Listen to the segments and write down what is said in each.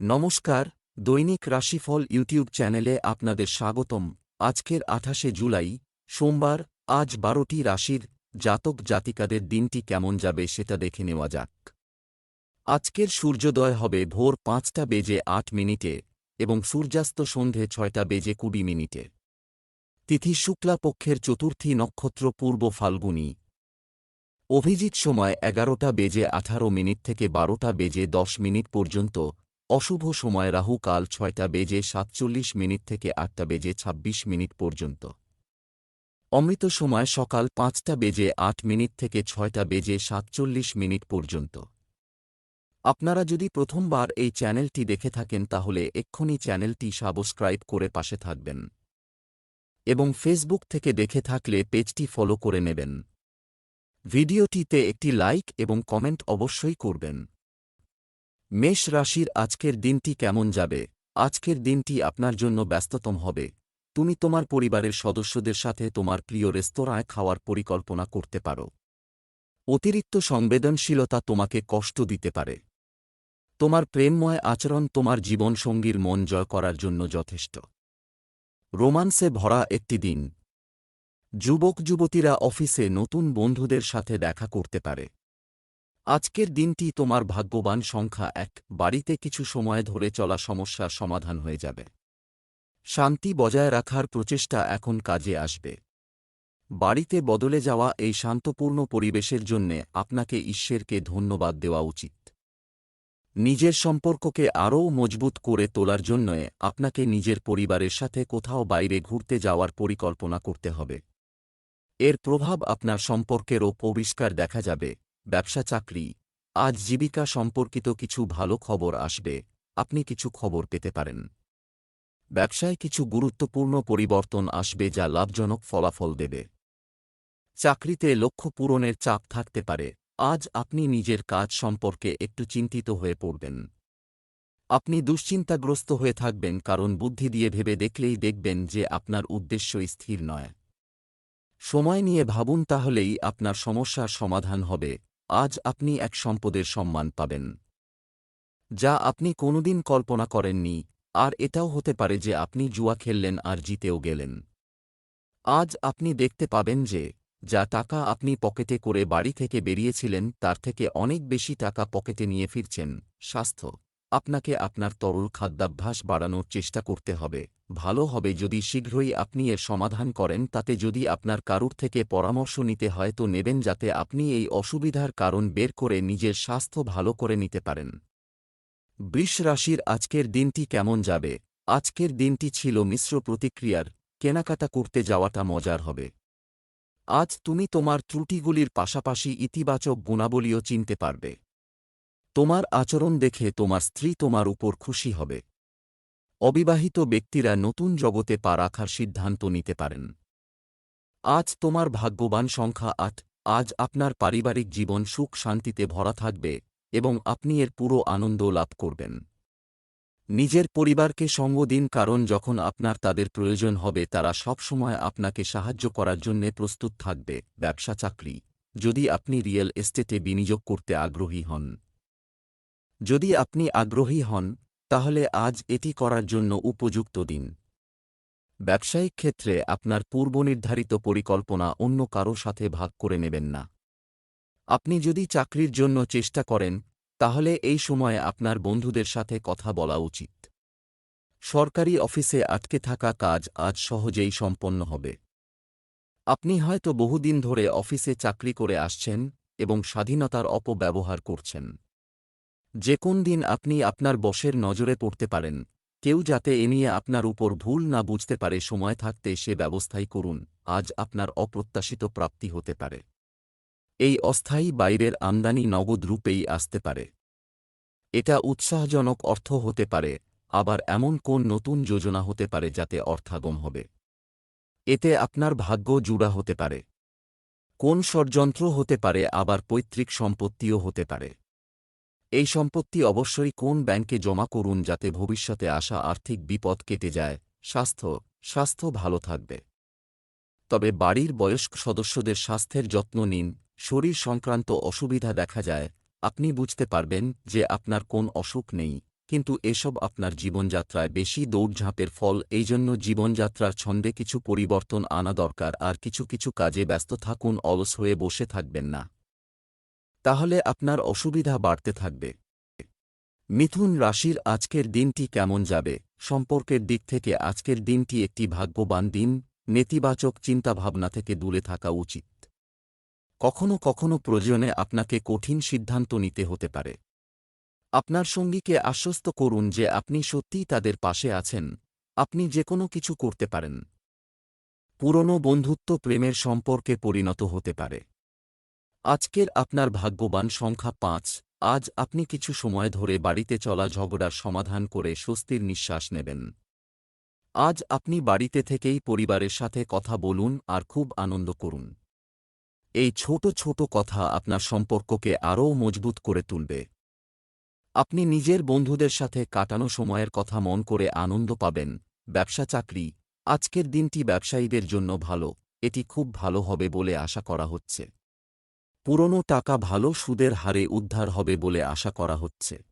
নমস্কার, দৈনিক রাশিফল ইউটিউব চ্যানেলে আপনাদের স্বাগতম। আজকের আঠাশে জুলাই, সোমবার, আজ বারোটি রাশির জাতক জাতিকাদের দিনটি কেমন যাবে সেটা দেখে নেওয়া যাক। আজকের সূর্যোদয় হবে ভোর পাঁচটা বেজে আট মিনিটে এবং সূর্যাস্ত সন্ধে ছয়টা বেজে কুড়ি মিনিটে। তিথি শুক্লা পক্ষের চতুর্থী নক্ষত্র পূর্ব ফাল্গুনী। অভিজিৎ সময় এগারোটা বেজে আঠারো মিনিট থেকে বারোটা বেজে দশ মিনিট পর্যন্ত অশুভ সময় রাহু কাল ছয়টা বেজে সাতচল্লিশ মিনিট থেকে আটটা বেজে ২৬ মিনিট পর্যন্ত। অমৃত সময় সকাল পাঁচটা বেজে আট মিনিট থেকে ছয়টা বেজে সাতচল্লিশ মিনিট পর্যন্ত। আপনারা যদি প্রথমবার এই চ্যানেলটি দেখে থাকেন তাহলে এক্ষুনি চ্যানেলটি সাবস্ক্রাইব করে পাশে থাকবেন। এবং ফেসবুক থেকে দেখে থাকলে পেজটি ফলো করে নেবেন। ভিডিওটিতে একটি লাইক এবং কমেন্ট অবশ্যই করবেন। মেষ রাশির আজকের দিনটি কেমন যাবে? আজকের দিনটি আপনার জন্য ব্যস্ততম হবে। তুমি তোমার পরিবারের সদস্যদের সাথে তোমার প্রিয় রেস্তোরাঁয় খাওয়ার পরিকল্পনা করতে পারো। অতিরিক্ত সংবেদনশীলতা তোমাকে কষ্ট দিতে পারে। তোমার প্রেমময় আচরণ তোমার জীবনসঙ্গীর মন জয় করার জন্য যথেষ্ট। রোমান্সে ভরা একটি দিন। যুবক যুবতীরা অফিসে নতুন বন্ধুদের সাথে দেখা করতে পারে। আজকের দিনটি তোমার ভাগ্যবান সংখ্যা এক। বাড়িতে কিছু সময় ধরে চলা সমস্যার সমাধান হয়ে যাবে। শান্তি বজায় রাখার প্রচেষ্টা এখন কাজে আসবে। বাড়িতে বদলে যাওয়া এই শান্তপূর্ণ পরিবেশের জন্যে আপনাকে ঈশ্বরকে ধন্যবাদ দেওয়া উচিত। নিজের সম্পর্ককে আরও মজবুত করে তোলার জন্য আপনাকে নিজের পরিবারের সাথে কোথাও বাইরে ঘুরতে যাওয়ার পরিকল্পনা করতে হবে। এর প্রভাব আপনার সম্পর্কেরও পরিষ্কার দেখা যাবে। ব্যবসা চাকরি, আজ জীবিকা সম্পর্কিত কিছু ভালো খবর আসবে, আপনি কিছু খবর পেতে পারেন। ব্যবসায় কিছু গুরুত্বপূর্ণ পরিবর্তন আসবে যা লাভজনক ফলাফল দেবে। চাকরিতে লক্ষ্য পূরণের চাপ থাকতে পারে, আজ আপনি নিজের কাজ সম্পর্কে একটু চিন্তিত হয়ে পড়বেন। আপনি দুশ্চিন্তাগ্রস্ত হয়ে থাকবেন কারণ বুদ্ধি দিয়ে ভেবে দেখলেই দেখবেন যে আপনার উদ্দেশ্য স্থির নয়। সময় নিয়ে ভাবুন তাহলেই আপনার সমস্যার সমাধান হবে। আজ আপনি এক সম্পদের সম্মান পাবেন। যা আপনি কোনোদিন কল্পনা করেননি, আর এটাও হতে পারে যে আপনি জুয়া খেললেন আর জিতেও গেলেন। আজ আপনি দেখতে পাবেন যে, যা টাকা আপনি পকেটে করে বাড়ি থেকে বেরিয়েছিলেন, তার থেকে অনেক বেশি টাকা পকেটে নিয়ে ফিরছেন, স্বাস্থ্য। আপনাকে আপনার তরল খাদ্যাভ্যাস বাড়ানোর চেষ্টা করতে হবে। ভালো হবে যদি শীঘ্রই আপনি এর সমাধান করেন, তাতে যদি আপনার কারুর থেকে পরামর্শ নিতে হয়, তো নেবেন যাতে আপনি এই অসুবিধার কারণ বের করে নিজের স্বাস্থ্য ভালো করে নিতে পারেন। বৃষ রাশির আজকের দিনটি কেমন যাবে? আজকের দিনটি ছিল মিশ্র প্রতিক্রিয়ার, কেনাকাটা করতে যাওয়াটা মজার হবে। আজ তুমি তোমার ত্রুটিগুলির পাশাপাশি ইতিবাচক গুণাবলীও চিনতে পারবে। তোমার আচরণ দেখে তোমার স্ত্রী তোমার উপর খুশি হবে। অবিবাহিত ব্যক্তিরা নতুন জগতে পা রাখার সিদ্ধান্ত নিতে পারেন। আজ তোমার ভাগ্যবান সংখ্যা আট, আজ আপনার পারিবারিক জীবন সুখ শান্তিতে ভরা থাকবে এবং আপনি এর পুরো আনন্দ লাভ করবেন। নিজের পরিবারকে সঙ্গ দিন কারণ যখন আপনার তাদের প্রয়োজন হবে তারা সবসময় আপনাকে সাহায্য করার জন্যে প্রস্তুত থাকবে। ব্যবসা চাকরি, যদি আপনি রিয়েল এস্টেটে বিনিয়োগ করতে আগ্রহী হন। যদি আপনি আগ্রহী হন, তাহলে আজ এটি করার জন্য উপযুক্ত দিন। ব্যবসায়িক ক্ষেত্রে আপনার পূর্বনির্ধারিত পরিকল্পনা অন্য কারও সাথে ভাগ করে নেবেন না। আপনি যদি চাকরির জন্য চেষ্টা করেন, তাহলে এই সময়ে আপনার বন্ধুদের সাথে কথা বলা উচিত। সরকারি অফিসে আটকে থাকা কাজ আজ সহজেই সম্পন্ন হবে। আপনি হয়তো বহুদিন ধরে অফিসে চাকরি করে আসছেন এবং স্বাধীনতার অপব্যবহার করছেন। যে কোন দিন আপনি আপনার বসের নজরে পড়তে পারেন। কেউ যাতে এ নিয়ে আপনার উপর ভুল না বুঝতে পারে, সময় থাকতে সে ব্যবস্থাই করুন, আজ আপনার অপ্রত্যাশিত প্রাপ্তি হতে পারে। এই অস্থায়ী বাইরের আমদানি নগদ রূপেই আসতে পারে। এটা উৎসাহজনক অর্থ হতে পারে, আবার এমন কোন নতুন যোজনা হতে পারে যাতে অর্থাগম হবে। এতে আপনার ভাগ্য জুড়া হতে পারে। কোন ষড়যন্ত্র হতে পারে, আবার পৈতৃক সম্পত্তিও হতে পারে। এই সম্পত্তি অবশ্যই কোন ব্যাংকে জমা করুন যাতে ভবিষ্যতে আসা আর্থিক বিপদ কেটে যায়। স্বাস্থ্য স্বাস্থ্য ভালো থাকবে। তবে বাড়ির বয়স্ক সদস্যদের স্বাস্থ্যের যত্ন নিন। শরীর সংক্রান্ত অসুবিধা দেখা যায়। আপনি বুঝতে পারবেন যে আপনার কোন অসুখ নেই। কিন্তু এসব আপনার জীবনযাত্রায় বেশি দৌড়ঝাঁপের ফল। এই জন্য জীবনযাত্রার ছন্দে কিছু পরিবর্তন আনা দরকার। আর কিছু কিছু কাজে ব্যস্ত থাকুন, অলস হয়ে বসে থাকবেন না। তাহলে আপনার অসুবিধা বাড়তে থাকবে। মিথুন রাশির আজকের দিনটি কেমন যাবে? সম্পর্কের দিক থেকে আজকের দিনটি একটি ভাগ্যবান দিন, নেতিবাচক চিন্তাভাবনা থেকে দূরে থাকা উচিত। কখনো কখনো প্রয়োজনে আপনাকে কঠিন সিদ্ধান্ত নিতে হতে পারে। আপনার সঙ্গীকে আশ্বস্ত করুন যে আপনি সত্যিই তাদের পাশে আছেন। আপনি যে কোনো কিছু করতে পারেন। পুরনো বন্ধুত্ব প্রেমের সম্পর্কে পরিণত হতে পারে। আজকের আপনার ভাগ্যবান সংখ্যা পাঁচ। আজ আপনি কিছু সময় ধরে বাড়িতে চলা ঝগড়ার সমাধান করে স্বস্তির নিঃশ্বাস নেবেন। আজ আপনি বাড়িতে থেকেই পরিবারের সাথে কথা বলুন আর খুব আনন্দ করুন। এই ছোট ছোট কথা আপনার সম্পর্ককে আরও মজবুত করে তুলবে। আপনি নিজের বন্ধুদের সাথে কাটানো সময়ের কথা মন করে আনন্দ পাবেন। ব্যবসা চাকরি, আজকের দিনটি ব্যবসায়ীদের জন্য ভালো, এটি খুব ভালো হবে বলে আশা করা হচ্ছে। পুরনো টাকা ভালো সুদের হারে উদ্ধার হবে বলে আশা করা হচ্ছে।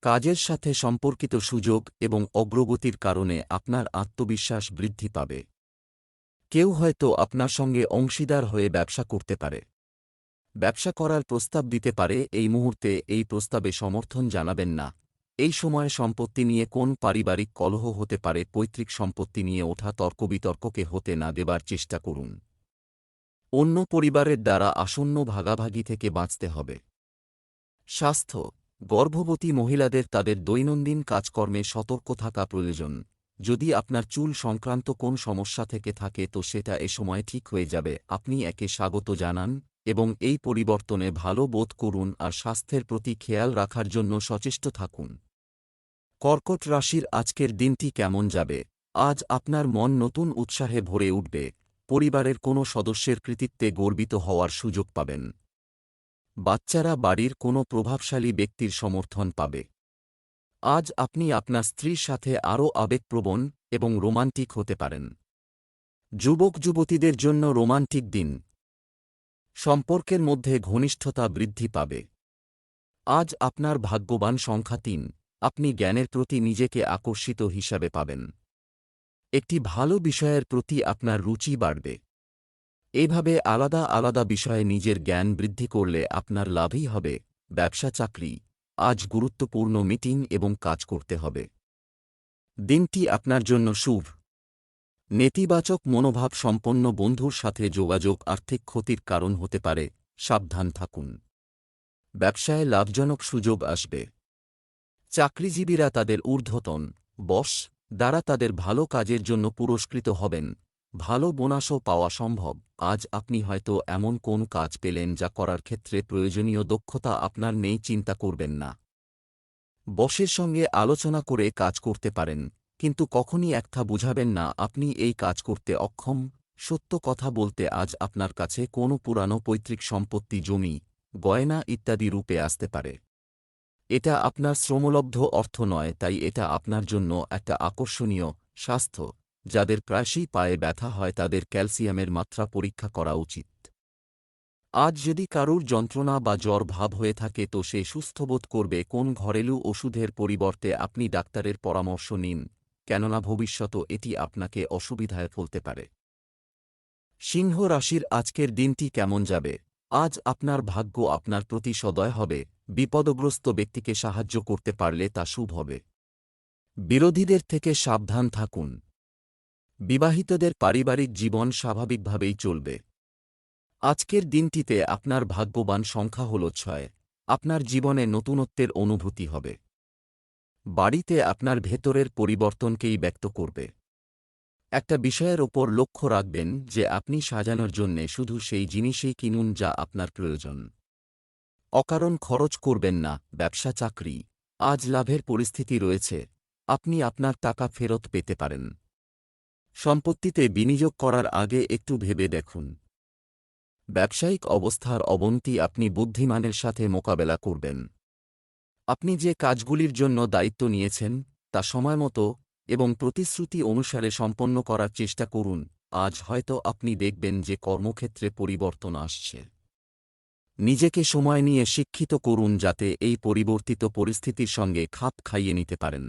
কাজের সাথে সম্পর্কিত সুযোগ এবং অগ্রগতির কারণে আপনার আত্মবিশ্বাস বৃদ্ধি পাবে। কেউ হয়তো আপনার সঙ্গে অংশীদার হয়ে ব্যবসা করতে পারে। ব্যবসা করার প্রস্তাব দিতে পারে, এই মুহূর্তে এই প্রস্তাবে সমর্থন জানাবেন না। এই সময়ে সম্পত্তি নিয়ে কোন পারিবারিক কলহ হতে পারে, পৈতৃক সম্পত্তি নিয়ে ওঠা তর্কবিতর্ককে হতে না দেবার চেষ্টা করুন। অন্য পরিবারের দ্বারা আসন্ন ভাগাভাগি থেকে বাঁচতে হবে। স্বাস্থ্য, গর্ভবতী মহিলাদের তাদের দৈনন্দিন কাজকর্মে সতর্ক থাকা প্রয়োজন। যদি আপনার চুল সংক্রান্ত কোন সমস্যা থেকে থাকে তো সেটা এ সময় ঠিক হয়ে যাবে। আপনি একে স্বাগত জানান এবং এই পরিবর্তনে ভালো বোধ করুন আর স্বাস্থ্যের প্রতি খেয়াল রাখার জন্য সচেষ্ট থাকুন। কর্কট রাশির আজকের দিনটি কেমন যাবে? আজ আপনার মন নতুন উৎসাহে ভরে উঠবে। পরিবারের কোনো সদস্যের কৃতিত্বে গর্বিত হওয়ার সুযোগ পাবেন। বাচ্চারা বাড়ির কোনো প্রভাবশালী ব্যক্তির সমর্থন পাবে। আজ আপনি আপনার স্ত্রীর সাথে আরও আবেগপ্রবণ এবং রোমান্টিক হতে পারেন। যুবক যুবতীদের জন্য রোমান্টিক দিন। সম্পর্কের মধ্যে ঘনিষ্ঠতা বৃদ্ধি পাবে। আজ আপনার ভাগ্যবান সংখ্যা তিন। আপনি জ্ঞানের প্রতি নিজেকে আকর্ষিত হিসাবে পাবেন। একটি ভালো বিষয়ের প্রতি আপনার রুচি বাড়বে। এভাবে আলাদা আলাদা বিষয়ে নিজের জ্ঞান বৃদ্ধি করলে আপনার লাভই হবে, ব্যবসা চাকরি, আজ গুরুত্বপূর্ণ মিটিং এবং কাজ করতে হবে। দিনটি আপনার জন্য শুভ। নেতিবাচক মনোভাব সম্পন্ন বন্ধুর সাথে যোগাযোগ আর্থিক ক্ষতির কারণ হতে পারে, সাবধান থাকুন। ব্যবসায় লাভজনক সুযোগ আসবে। চাকরিজীবীরা তাদের ঊর্ধ্বতন, বস দ্বারা তাদের ভালো কাজের জন্য পুরস্কৃত হবেন। ভালো বোনাসও পাওয়া সম্ভব। আজ আপনি হয়তো এমন কোন কাজ পেলেন যা করার ক্ষেত্রে প্রয়োজনীয় দক্ষতা আপনার নেই, চিন্তা করবেন না। বসের সঙ্গে আলোচনা করে কাজ করতে পারেন, কিন্তু কখনই একটা বুঝাবেন না, আপনি এই কাজ করতে অক্ষম। সত্য কথা বলতে আজ আপনার কাছে কোনো পুরানো পৈতৃক সম্পত্তি, জমি, গয়না ইত্যাদি রূপে আসতে পারে। এটা আপনার শ্রমলব্ধ অর্থ নয়, তাই এটা আপনার জন্য একটা আকর্ষণীয় স্বাস্থ্য, যাদের প্রায়শই পায়ে ব্যথা হয় তাদের ক্যালসিয়ামের মাত্রা পরীক্ষা করা উচিত। আজ যদি কারুর যন্ত্রণা বা জ্বর ভাব হয়ে থাকে তো সে সুস্থবোধ করবে কোন ঘরেলু ওষুধের পরিবর্তে আপনি ডাক্তারের পরামর্শ নিন, কেননা ভবিষ্যত এটি আপনাকে অসুবিধায় ফেলতে পারে। সিংহ রাশির আজকের দিনটি কেমন যাবে? আজ আপনার ভাগ্য আপনার প্রতি সদয় হবে, বিপদগ্রস্ত ব্যক্তিকে সাহায্য করতে পারলে তা শুভ হবে। বিরোধীদের থেকে সাবধান থাকুন। বিবাহিতদের পারিবারিক জীবন স্বাভাবিকভাবেই চলবে। আজকের দিনটিতে আপনার ভাগ্যবান সংখ্যা হল ছয়, আপনার জীবনে নতুনত্বের অনুভূতি হবে। বাড়িতে আপনার ভেতরের পরিবর্তনকেই ব্যক্ত করবে। একটা বিষয়ের ওপর লক্ষ্য রাখবেন যে আপনি সাজানোর জন্যে শুধু সেই জিনিসই কিনুন যা আপনার প্রয়োজন। অকারণ খরচ করবেন না, ব্যবসা চাকরি। আজ লাভের পরিস্থিতি রয়েছে। আপনি আপনার টাকা ফেরত পেতে পারেন। সম্পত্তিতে বিনিয়োগ করার আগে একটু ভেবে দেখুন। ব্যবসায়িক অবস্থার অবনতি আপনি বুদ্ধিমানের সাথে মোকাবেলা করবেন। আপনি যে কাজগুলির জন্য দায়িত্ব নিয়েছেন, তা সময়মতো এবং প্রতিশ্রুতি অনুসারে সম্পন্ন করার চেষ্টা করুন। আজ হয়তো আপনি দেখবেন যে কর্মক্ষেত্রে পরিবর্তন আসছে। নিজেকে সময় নিয়ে শিক্ষিত করুন যাতে এই পরিবর্তিত পরিস্থিতির সঙ্গে খাপ খাইয়ে নিতে পারেন।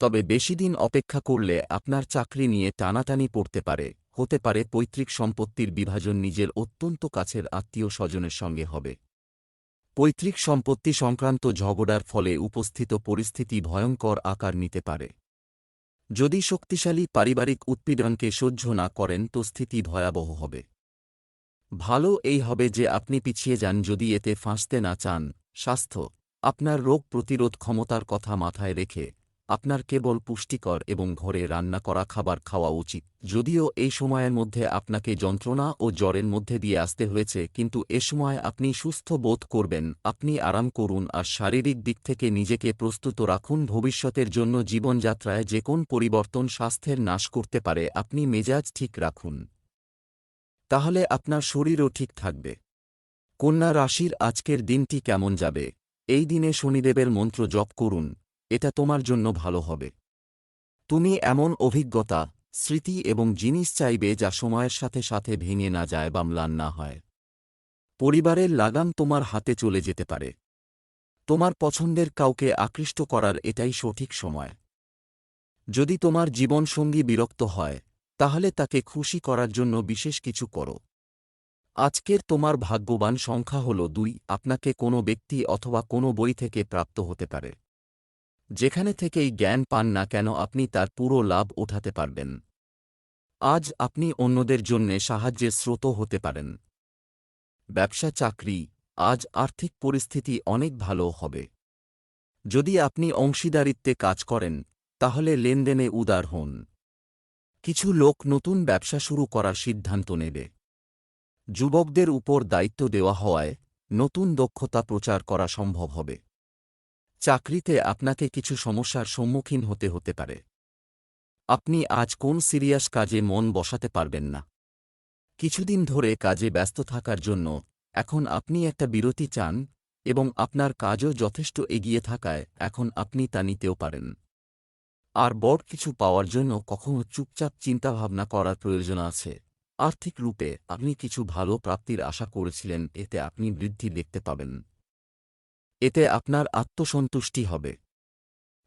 তবে বেশি দিন অপেক্ষা করলে আপনার চাকরি নিয়ে টানাটানি পড়তে পারে। হতে পারে পৈতৃক সম্পত্তির বিভাজন নিজের অত্যন্ত কাছের আত্মীয় স্বজনের সঙ্গে হবে। পৈতৃক সম্পত্তি সংক্রান্ত ঝগড়ার ফলে উপস্থিত পরিস্থিতি ভয়ঙ্কর আকার নিতে পারে। যদি শক্তিশালী পারিবারিক উৎপীড়নকে সহ্য না করেন, তো স্থিতি ভয়াবহ হবে। ভালো এই হবে যে আপনি পিছিয়ে যান যদি এতে ফাঁসতে না চান। স্বাস্থ্য, আপনার রোগ প্রতিরোধ ক্ষমতার কথা মাথায় রেখে। আপনার কেবল পুষ্টিকর এবং ঘরে রান্না করা খাবার খাওয়া উচিত। যদিও এই সময়ের মধ্যে আপনাকে যন্ত্রণা ও জ্বরের মধ্যে দিয়ে আসতে হয়েছে, কিন্তু এ সময় আপনি সুস্থ বোধ করবেন, আপনি আরাম করুন আর শারীরিক দিক থেকে নিজেকে প্রস্তুত রাখুন। ভবিষ্যতের জন্য জীবনযাত্রায় যে কোন পরিবর্তন স্বাস্থ্যের নাশ করতে পারে, আপনি মেজাজ ঠিক রাখুন। তাহলে আপনার শরীরও ঠিক থাকবে। কন্যা রাশির আজকের দিনটি কেমন যাবে? এই দিনে শনিদেবের মন্ত্র জপ করুন। এটা তোমার জন্য ভালো হবে। তুমি এমন অভিজ্ঞতা, স্মৃতি এবং জিনিস চাইবে যা সময়ের সাথে সাথে ভেঙে না যায় বা ম্লান না হয়। পরিবারের লাগাম তোমার হাতে চলে যেতে পারে। তোমার পছন্দের কাউকে আকৃষ্ট করার এটাই সঠিক সময়। যদি তোমার জীবনসঙ্গী বিরক্ত হয়, তাহলে তাকে খুশি করার জন্য বিশেষ কিছু করো। আজকের তোমার ভাগ্যবান সংখ্যা হল দুই, আপনাকে কোনো ব্যক্তি অথবা কোনো বই থেকে প্রাপ্ত হতে পারে। যেখানে থেকেই জ্ঞান পান না কেন আপনি তার পুরো লাভ ওঠাতে পারবেন। আজ আপনি অন্যদের জন্যে সাহায্যের স্রোত হতে পারেন। ব্যবসা চাকরি, আজ আর্থিক পরিস্থিতি অনেক ভালো হবে। যদি আপনি অংশীদারিত্বে কাজ করেন, তাহলে লেনদেনে উদার হন। কিছু লোক নতুন ব্যবসা শুরু করার সিদ্ধান্ত নেবে। যুবকদের উপর দায়িত্ব দেওয়া হওয়ায় নতুন দক্ষতা প্রচার করা সম্ভব হবে। চাকরিতে আপনাকে কিছু সমস্যার সম্মুখীন হতে হতে পারে। আপনি আজ কোন সিরিয়াস কাজে মন বসাতে পারবেন না। কিছুদিন ধরে কাজে ব্যস্ত থাকার জন্য এখন আপনি একটা বিরতি চান এবং আপনার কাজও যথেষ্ট এগিয়ে থাকায় এখন আপনি তা নিতেও পারেন। আর বড় কিছু পাওয়ার জন্য কখনও চুপচাপ চিন্তাভাবনা করার প্রয়োজন আছে। আর্থিক রূপে আপনি কিছু ভালো প্রাপ্তির আশা করেছিলেন, এতে আপনি বৃদ্ধি দেখতে পাবেন। এতে আপনার আত্মসন্তুষ্টি হবে।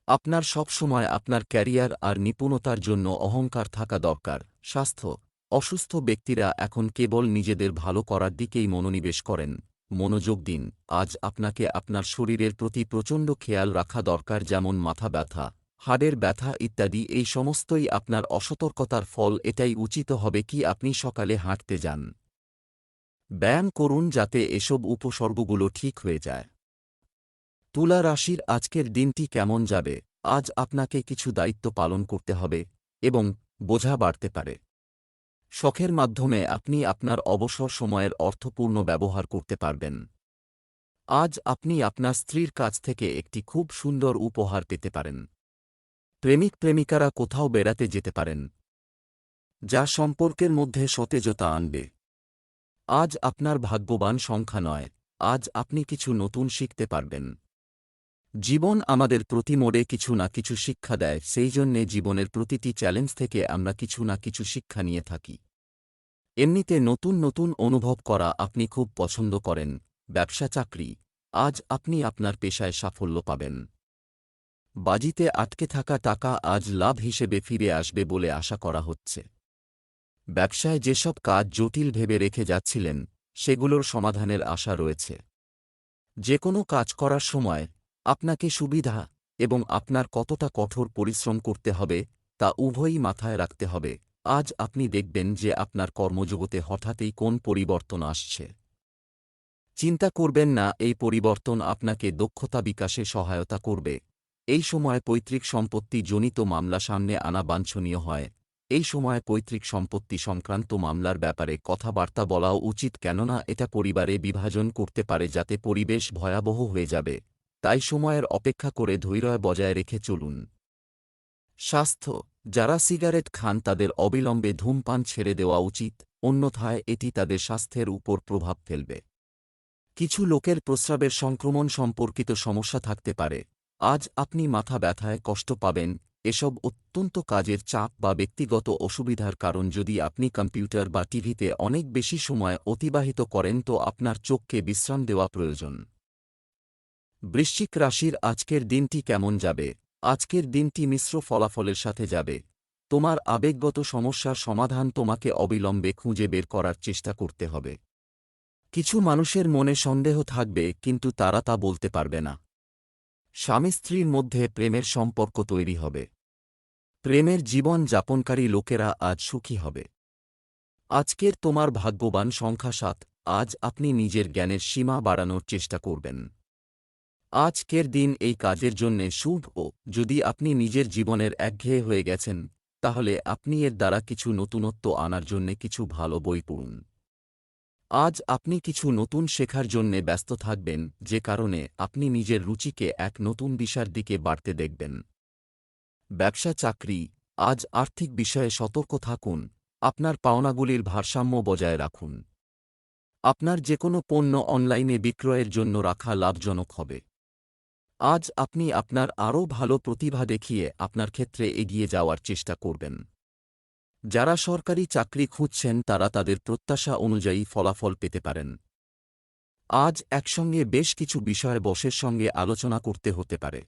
আপনার সবসময় আপনার ক্যারিয়ার আর নিপুণতার জন্য অহংকার থাকা দরকার। স্বাস্থ্য, অসুস্থ ব্যক্তিরা এখন কেবল নিজেদের ভালো করার দিকেই মনোনিবেশ করেন। মনোযোগ দিন, আজ আপনাকে আপনার শরীরের প্রতি প্রচণ্ড খেয়াল রাখা দরকার যেমন মাথা ব্যথা, হাড়ের ব্যথা ইত্যাদি, এই সমস্তই আপনার অসতর্কতার ফল, এটাই উচিত হবে কি আপনি সকালে হাঁটতে যান। ব্যায়াম করুন যাতে এসব উপসর্গগুলো ঠিক হয়ে যায়। তুলা রাশির আজকের দিনটি কেমন যাবে? আজ আপনাকে কিছু দায়িত্ব পালন করতে হবে এবং বোঝা বাড়তে পারে। শখের মাধ্যমে আপনি আপনার অবসর সময়ের অর্থপূর্ণ ব্যবহার করতে পারবেন। আজ আপনি আপনার স্ত্রীর কাছ থেকে একটি খুব সুন্দর উপহার পেতে পারেন। প্রেমিক প্রেমিকারা কোথাও বেড়াতে যেতে পারেন। যা সম্পর্কের মধ্যে সতেজতা আনবে। আজ আপনার ভাগ্যবান সংখ্যা নয়। আজ আপনি কিছু নতুন শিখতে পারবেন। জীবন আমাদের প্রতি মোড়ে কিছু না কিছু শিক্ষা দেয়, সেই জন্যে জীবনের প্রতিটি চ্যালেঞ্জ থেকে আমরা কিছু না কিছু শিক্ষা নিয়ে থাকি। এমনিতে নতুন নতুন অনুভব করা আপনি খুব পছন্দ করেন, ব্যবসা চাকরি, আজ আপনি আপনার পেশায় সাফল্য পাবেন। বাজিতে আটকে থাকা টাকা আজ লাভ হিসেবে ফিরে আসবে বলে আশা করা হচ্ছে। ব্যবসায় যেসব কাজ জটিল ভেবে রেখে যাচ্ছিলেন, সেগুলোর সমাধানের আশা রয়েছে। যে কোনো কাজ করার সময় আপনাকে সুবিধা এবং আপনার কতটা কঠোর পরিশ্রম করতে হবে, তা উভয়ই মাথায় রাখতে হবে। আজ আপনি দেখবেন যে আপনার কর্মজগতে হঠাৎই কোন পরিবর্তন আসছে। চিন্তা করবেন না, এই পরিবর্তন আপনাকে দক্ষতা বিকাশে সহায়তা করবে। এই সময় পৈতৃক সম্পত্তি জনিত মামলা সামনে আনা বাঞ্ছনীয় হয়। এই সময় পৈতৃক সম্পত্তি সংক্রান্ত মামলার ব্যাপারে কথাবার্তা বলাও উচিত, কেননা এটা পরিবারে বিভাজন করতে পারে যাতে পরিবেশ ভয়াবহ হয়ে যাবে। তাই সময়ের অপেক্ষা করে ধৈর্য বজায় রেখে চলুন। স্বাস্থ্য, যারা সিগারেট খান তাদের অবিলম্বে ধূমপান ছেড়ে দেওয়া উচিত, অন্যথায় এটি তাদের স্বাস্থ্যের উপর প্রভাব ফেলবে। কিছু লোকের প্রস্রাবের সংক্রমণ সম্পর্কিত সমস্যা থাকতে পারে। আজ আপনি মাথা ব্যথায় কষ্ট পাবেন, এসব অত্যন্ত কাজের চাপ বা ব্যক্তিগত অসুবিধার কারণ যদি আপনি কম্পিউটার বা টিভিতে অনেক বেশি সময় অতিবাহিত করেন তো আপনার চোখকে বিশ্রাম দেওয়া প্রয়োজন। বৃশ্চিক রাশির আজকের দিনটি কেমন যাবে? আজকের দিনটি মিশ্র ফলাফলের সাথে যাবে। তোমার আবেগগত সমস্যার সমাধান তোমাকে অবিলম্বে খুঁজে বের করার চেষ্টা করতে হবে। কিছু মানুষের মনে সন্দেহ থাকবে, কিন্তু তারা তা বলতে পারবে না। স্বামী স্ত্রীর মধ্যে প্রেমের সম্পর্ক তৈরি হবে। প্রেমের জীবন যাপনকারী লোকেরা আজ সুখী হবে। আজকের তোমার ভাগ্যবান সংখ্যা সাত, আজ আপনি নিজের জ্ঞানের সীমা বাড়ানোর চেষ্টা করবেন। আজকের দিন এই কাজের জন্যে শুভ, ও যদি আপনি নিজের জীবনের একঘেয়ে হয়ে গেছেন, তাহলে আপনি এর দ্বারা কিছু নতুনত্ব আনার জন্যে কিছু ভালো বই পড়ুন। আজ আপনি কিছু নতুন শেখার জন্যে ব্যস্ত থাকবেন, যে কারণে আপনি নিজের রুচিকে এক নতুন দিশার দিকে বাড়তে দেখবেন। ব্যবসা, চাকরি, আজ আর্থিক বিষয়ে সতর্ক থাকুন, আপনার পাওনাগুলির ভারসাম্য বজায় রাখুন। আপনার যে কোনো পণ্য অনলাইনে বিক্রয়ের জন্য রাখা লাভজনক হবে। আজ আপনি আপনার আরও ভালো প্রতিভা দেখিয়ে আপনার ক্ষেত্রে এগিয়ে যাওয়ার চেষ্টা করবেন। যারা সরকারি চাকরি খুঁজছেন, তারা তাদের প্রত্যাশা অনুযায়ী ফলাফল পেতে পারেন। আজ একসঙ্গে বেশ কিছু বিষয়ে বসের সঙ্গে আলোচনা করতে হতে পারে।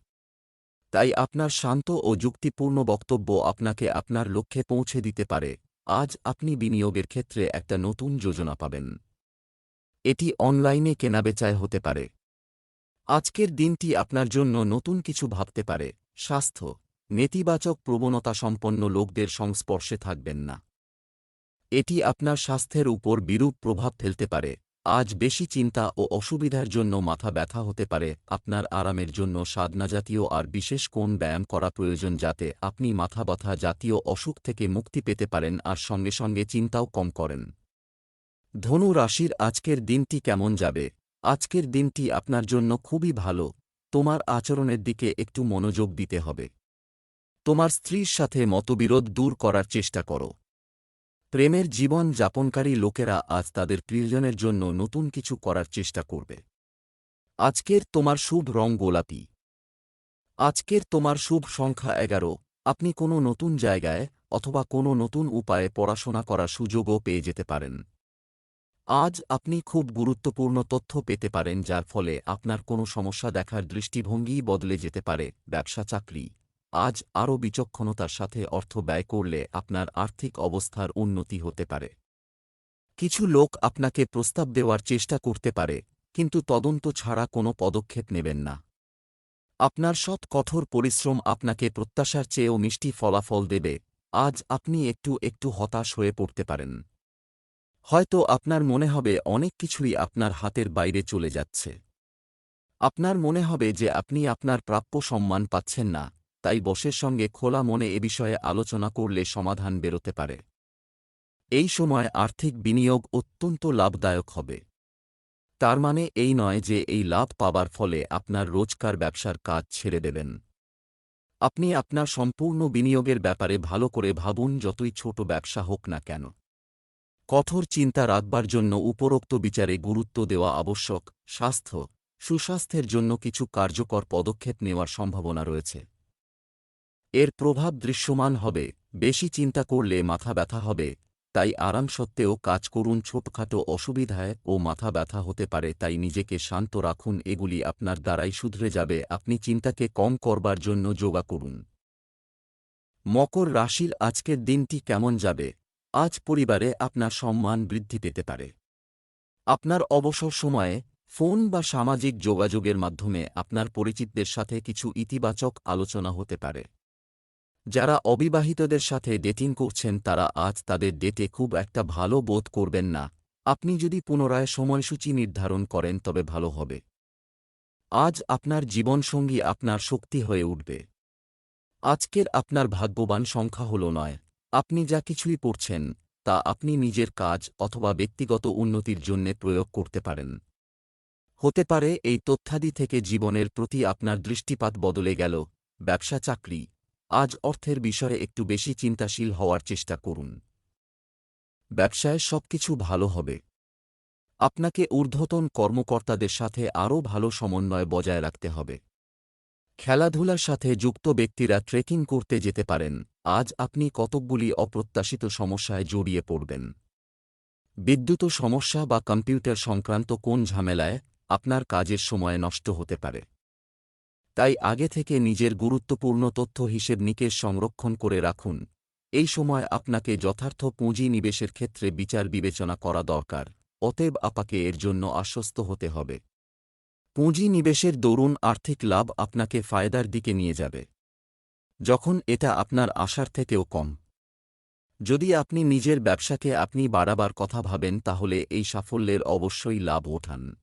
তাই আপনার শান্ত ও যুক্তিপূর্ণ বক্তব্য আপনাকে আপনার লক্ষ্যে পৌঁছে দিতে পারে। আজ আপনি বিনিয়োগের ক্ষেত্রে একটা নতুন যোজনা পাবেন। এটি অনলাইনে কেনাবেচায় হতে পারে। আজকের দিনটি আপনার জন্য নতুন কিছু ভাবতে পারে। স্বাস্থ্য, নেতিবাচক প্রবণতা সম্পন্ন লোকদের সংস্পর্শে থাকবেন না। এটি আপনার স্বাস্থ্যের উপর বিরূপ প্রভাব ফেলতে পারে। আজ বেশি চিন্তা ও অসুবিধার জন্য মাথা ব্যথা হতে পারে। আপনার আরামের জন্য জাতীয় আর বিশেষ কোন ব্যায়াম করা প্রয়োজন যাতে আপনি মাথা ব্যথা জাতীয় অসুখ থেকে মুক্তি পেতে পারেন আর সঙ্গে সঙ্গে চিন্তাও কম করেন। ধনু রাশির আজকের দিনটি কেমন যাবে? আজকের দিনটি আপনার জন্য খুবই ভালো। তোমার আচরণের দিকে একটু মনোযোগ দিতে হবে। তোমার স্ত্রীর সাথে মতবিরোধ দূর করার চেষ্টা করো। প্রেমের জীবন যাপনকারী লোকেরা আজ তাদের প্রিয়জনের জন্য নতুন কিছু করার চেষ্টা করবে। আজকের তোমার শুভ রং গোলাপি। আজকের তোমার শুভ সংখ্যা এগারো। আপনি কোনো নতুন জায়গায় অথবা কোনো নতুন উপায়ে পড়াশোনা করার সুযোগও পেয়ে যেতে পারেন। আজ আপনি খুব গুরুত্বপূর্ণ তথ্য পেতে পারেন যার ফলে আপনার কোনো সমস্যা দেখার দৃষ্টিভঙ্গিই বদলে যেতে পারে, ব্যবসা, চাকরি। আজ আরও বিচক্ষণতার সাথে অর্থ ব্যয় করলে আপনার আর্থিক অবস্থার উন্নতি হতে পারে। কিছু লোক আপনাকে প্রস্তাব দেওয়ার চেষ্টা করতে পারে, কিন্তু তদন্ত ছাড়া কোনো পদক্ষেপ নেবেন না। আপনার সৎ কঠোর পরিশ্রম আপনাকে প্রত্যাশার চেয়েও মিষ্টি ফলাফল দেবে। আজ আপনি একটু একটু হতাশ হয়ে পড়তে পারেন। হয়তো আপনার মনে হবে অনেক কিছুই আপনার হাতের বাইরে চলে যাচ্ছে। আপনার মনে হবে যে আপনি আপনার প্রাপ্য সম্মান পাচ্ছেন না, তাই বসের সঙ্গে খোলা মনে এ বিষয়ে আলোচনা করলে সমাধান বেরোতে পারে। এই সময় আর্থিক বিনিয়োগ অত্যন্ত লাভদায়ক হবে। তার মানে এই নয় যে এই লাভ পাবার ফলে আপনার রোজকার ব্যবসার কাজ ছেড়ে দেবেন। আপনি আপনার সম্পূর্ণ বিনিয়োগের ব্যাপারে ভালো করে ভাবুন যতই ছোট ব্যবসা হোক না কেন। কঠোর চিন্তা রাখবার জন্য উপরোক্ত বিচারে গুরুত্ব দেওয়া আবশ্যক, স্বাস্থ্য, সুস্বাস্থ্যের জন্য কিছু কার্যকর পদক্ষেপ নেওয়ার সম্ভাবনা রয়েছে। এর প্রভাব দৃশ্যমান হবে, বেশি চিন্তা করলে মাথা ব্যথা হবে, তাই আরাম সত্ত্বেও কাজ করুন ছোটখাটো অসুবিধায় ও মাথা ব্যথা হতে পারে তাই নিজেকে শান্ত রাখুন, এগুলি আপনার দ্বারাই শুধরে যাবে, আপনি চিন্তাকে কম করবার জন্য যোগা করুন। মকর রাশির আজকের দিনটি কেমন যাবে? আজ পরিবারে আপনার সম্মান বৃদ্ধি পেতে পারে। আপনার অবসর সময়ে ফোন বা সামাজিক যোগাযোগের মাধ্যমে আপনার পরিচিতদের সাথে কিছু ইতিবাচক আলোচনা হতে পারে। যারা অবিবাহিতদের সাথে ডেটিং করছেন, তারা আজ তাদের ডেটে খুব একটা ভালো বোধ করবেন না। আপনি যদি পুনরায় সময়সূচি নির্ধারণ করেন, তবে ভালো হবে। আজ আপনার জীবনসঙ্গী আপনার শক্তি হয়ে উঠবে। আজকের আপনার ভাগ্যবান সংখ্যা হল নয়। আপনি যা কিছুই পড়ছেন, তা আপনি নিজের কাজ অথবা ব্যক্তিগত উন্নতির জন্যে প্রয়োগ করতে পারেন। হতে পারে এই তথ্যাদি থেকে জীবনের প্রতি আপনার দৃষ্টিপাত বদলে গেল, ব্যবসা চাকরি। আজ অর্থের বিষয়ে একটু বেশি চিন্তাশীল হওয়ার চেষ্টা করুন। ব্যবসায় সবকিছু ভালো হবে। আপনাকে ঊর্ধ্বতন কর্মকর্তাদের সাথে আরও ভালো সমন্বয় বজায় রাখতে হবে। খেলাধুলার সাথে যুক্ত ব্যক্তিরা ট্রেকিং করতে যেতে পারেন। আজ আপনি কতকগুলি অপ্রত্যাশিত সমস্যায় জড়িয়ে পড়বেন। বিদ্যুৎ সমস্যা বা কম্পিউটার সংক্রান্ত কোন ঝামেলায় আপনার কাজের সময় নষ্ট হতে পারে? তাই আগে থেকে নিজের গুরুত্বপূর্ণ তথ্য হিসেব নিকেশ সংরক্ষণ করে রাখুন। এই সময় আপনাকে যথার্থ পুঁজি নিবেশের ক্ষেত্রে বিচার বিবেচনা করা দরকার। অতএব আপাকে এর জন্য আশ্বস্ত হতে হবে। পুঁজি নিবেশের দরুন আর্থিক লাভ আপনাকে ফায়দার দিকে নিয়ে যাবে। যখন এটা আপনার আশার থেকেও কম। যদি আপনি নিজের ব্যবসাকে আপনি বাড়াবার কথা ভাবেন, তাহলে এই সাফল্যের অবশ্যই লাভ ওঠান।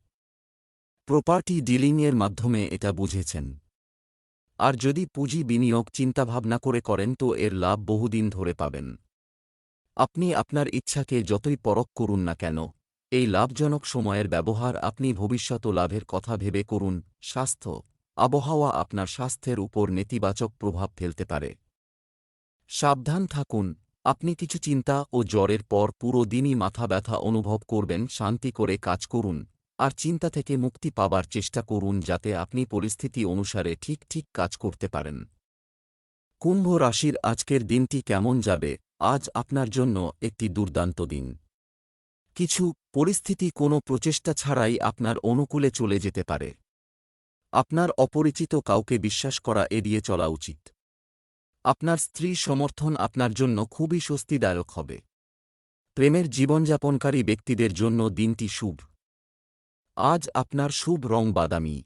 প্রপার্টি ডিলিংয়ের মাধ্যমে এটা বুঝেছেন। আর যদি পুঁজি বিনিয়োগ চিন্তাভাবনা করে করেন, তো এর লাভ বহুদিন ধরে পাবেন। আপনি আপনার ইচ্ছাকে যতই পরখ করুন না কেন এই লাভজনক সময়ের ব্যবহার আপনি ভবিষ্যৎ লাভের কথা ভেবে করুন, স্বাস্থ্য, আবহাওয়া আপনার স্বাস্থ্যের উপর নেতিবাচক প্রভাব ফেলতে পারে। সাবধান থাকুন, আপনি কিছু চিন্তা ও জ্বরের পর পুরো দিনই মাথা ব্যথা অনুভব করবেন, শান্তি করে কাজ করুন, আর চিন্তা থেকে মুক্তি পাবার চেষ্টা করুন যাতে আপনি পরিস্থিতি অনুসারে ঠিক ঠিক কাজ করতে পারেন। কুম্ভ রাশির আজকের দিনটি কেমন যাবে? আজ আপনার জন্য একটি দুর্দান্ত দিন। কিছু পরিস্থিতি কোনো প্রচেষ্টা ছাড়াই আপনার অনুকূলে চলে যেতে পারে। আপনার অপরিচিত কাউকে বিশ্বাস করা এড়িয়ে চলা উচিত। আপনার স্ত্রী সমর্থন আপনার জন্য খুবই স্বস্তিদায়ক হবে। প্রেমের জীবনযাপনকারী ব্যক্তিদের জন্য দিনটি শুভ। আজ আপনার শুভ রং বাদামি।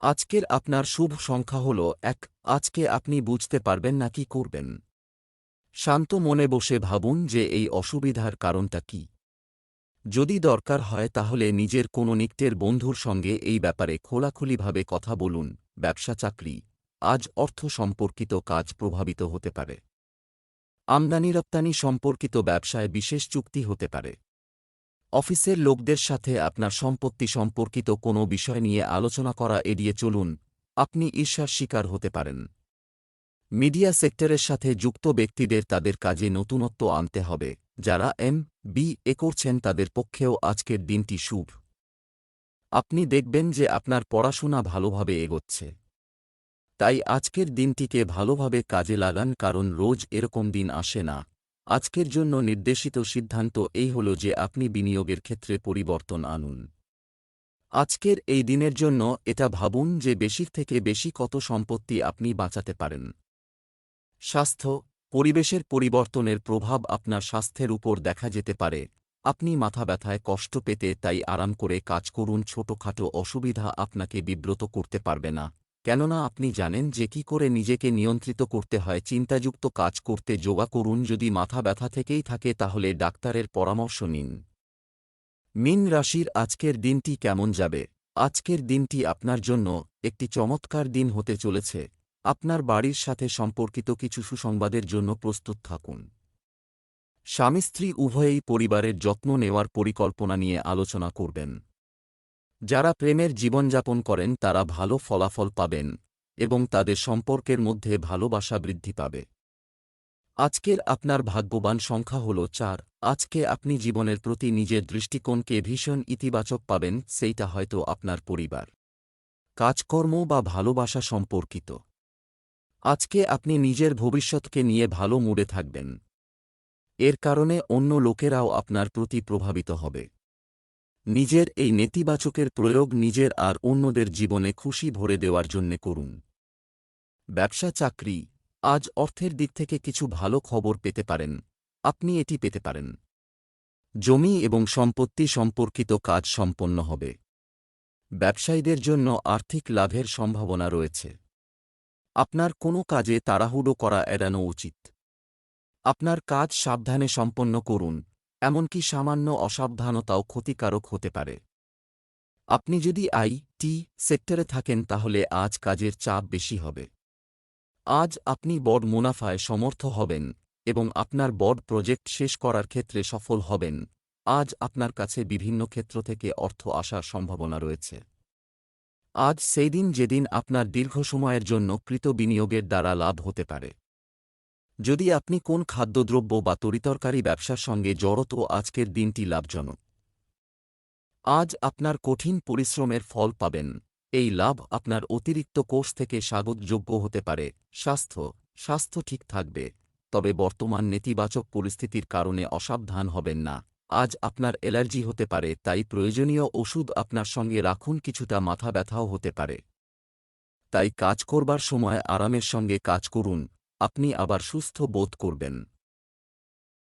আজকের আপনার শুভ সংখ্যা হল এক, আজকে আপনি বুঝতে পারবেন না কি করবেন। শান্ত মনে বসে ভাবুন যে এই অসুবিধার কারণটা কি। যদি দরকার হয় তাহলে নিজের কোনো নিকটের বন্ধুর সঙ্গে এই ব্যাপারে খোলাখুলিভাবে কথা বলুন, ব্যবসা চাকরি। আজ অর্থ সম্পর্কিত কাজ প্রভাবিত হতে পারে। আমদানি রপ্তানি সম্পর্কিত ব্যবসায় বিশেষ চুক্তি হতে পারে। অফিসের লোকদের সাথে আপনার সম্পত্তি সম্পর্কিত কোনো বিষয় নিয়ে আলোচনা করা এড়িয়ে চলুন, আপনি ঈর্ষার শিকার হতে পারেন। মিডিয়া সেক্টরের সাথে যুক্ত ব্যক্তিদের তাদের কাজে নতুনত্ব আনতে হবে। যারা এম বি এ করছেন তাদের পক্ষেও আজকের দিনটি শুভ। আপনি দেখবেন যে আপনার পড়াশোনা ভালোভাবে এগোচ্ছে। তাই আজকের দিনটিকে ভালোভাবে কাজে লাগান কারণ রোজ এরকম দিন আসে না। আজকের জন্য নির্দেশিত সিদ্ধান্ত এই হল যে আপনি বিনিয়োগের ক্ষেত্রে পরিবর্তন আনুন। আজকের এই দিনের জন্য এটা ভাবুন যে বেশির থেকে বেশি কত সম্পত্তি আপনি বাঁচাতে পারেন। স্বাস্থ্য পরিবেশের পরিবর্তনের প্রভাব আপনার স্বাস্থ্যের উপর দেখা যেতে পারে। আপনি মাথা ব্যথায় কষ্ট পেতে তাই আরাম করে কাজ করুন, ছোটখাটো অসুবিধা আপনাকে বিব্রত করতে পারবে না। কেননা আপনি জানেন যে কি করে নিজেকে নিয়ন্ত্রিত করতে হয়, চিন্তাযুক্ত কাজ করতে যোগা করুন, যদি মাথা ব্যথা থেকেই থাকে তাহলে ডাক্তারের পরামর্শ নিন। মিন রাশির আজকের দিনটি কেমন যাবে? আজকের দিনটি আপনার জন্য একটি চমৎকার দিন হতে চলেছে। আপনার বাড়ির সাথে সম্পর্কিত কিছু সুসংবাদের জন্য প্রস্তুত থাকুন। স্বামী স্ত্রী উভয়েই পরিবারের যত্ন নেওয়ার পরিকল্পনা নিয়ে আলোচনা করবেন। যারা প্রেমের জীবনযাপন করেন, তারা ভালো ফলাফল পাবেন এবং তাদের সম্পর্কের মধ্যে ভালোবাসা বৃদ্ধি পাবে। আজকের আপনার ভাগ্যবান সংখ্যা হল চার। আজকে আপনি জীবনের প্রতি নিজের দৃষ্টিকোণকে ভীষণ ইতিবাচক পাবেন, সেইটা হয়তো আপনার পরিবার। কাজকর্ম বা ভালোবাসা সম্পর্কিত। আজকে আপনি নিজের ভবিষ্যৎকে নিয়ে ভালো মুডে থাকবেন। এর কারণে অন্য লোকেরাও আপনার প্রতি প্রভাবিত হবে। নিজের এই নেতিবাচকের প্রয়োগ নিজের আর অন্যদের জীবনে খুশি ভরে দেওয়ার জন্যে করুন। ব্যবসা চাকরি, আজ অর্থের দিক থেকে কিছু ভালো খবর পেতে পারেন। আপনি এটি পেতে পারেন। জমি এবং সম্পত্তি সম্পর্কিত কাজ সম্পন্ন হবে। ব্যবসায়ীদের জন্য আর্থিক লাভের সম্ভাবনা রয়েছে। আপনার কোনো কাজে তাড়াহুড়ো করা এড়ানো উচিত। আপনার কাজ সাবধানে সম্পন্ন করুন, এমনকি সামান্য অসাবধানতাও ক্ষতিকারক হতে পারে। আপনি যদি আই টি সেক্টরে থাকেন তাহলে আজ কাজের চাপ বেশি হবে। আজ আপনি বড় মুনাফায় সমর্থ হবেন এবং আপনার বড় প্রজেক্ট শেষ করার ক্ষেত্রে সফল হবেন। আজ আপনার কাছে বিভিন্ন ক্ষেত্র থেকে অর্থ আসার সম্ভাবনা রয়েছে। আজ সেই দিন যেদিন আপনার দীর্ঘ সময়ের জন্য কৃত বিনিয়োগের দ্বারা লাভ হতে পারে। যদি আপনি কোন খাদ্যদ্রব্য বা তরিতরকারি ব্যবসার সঙ্গে জড়ত আজকের দিনটি লাভজনক। আজ আপনার কঠিন পরিশ্রমের ফল পাবেন। এই লাভ আপনার অতিরিক্ত কোষ থেকে স্বাগতযোগ্য হতে পারে। স্বাস্থ্য স্বাস্থ্য ঠিক থাকবে। তবে বর্তমান নেতিবাচক পরিস্থিতির কারণে অসাবধান হবেন না। আজ আপনার অ্যালার্জি হতে পারে, তাই প্রয়োজনীয় ওষুধ আপনার সঙ্গে রাখুন, কিছুটা মাথা ব্যথাও হতে পারে। তাই কাজ করবার সময় আরামের সঙ্গে কাজ করুন, আপনি আবার সুস্থ বোধ করবেন।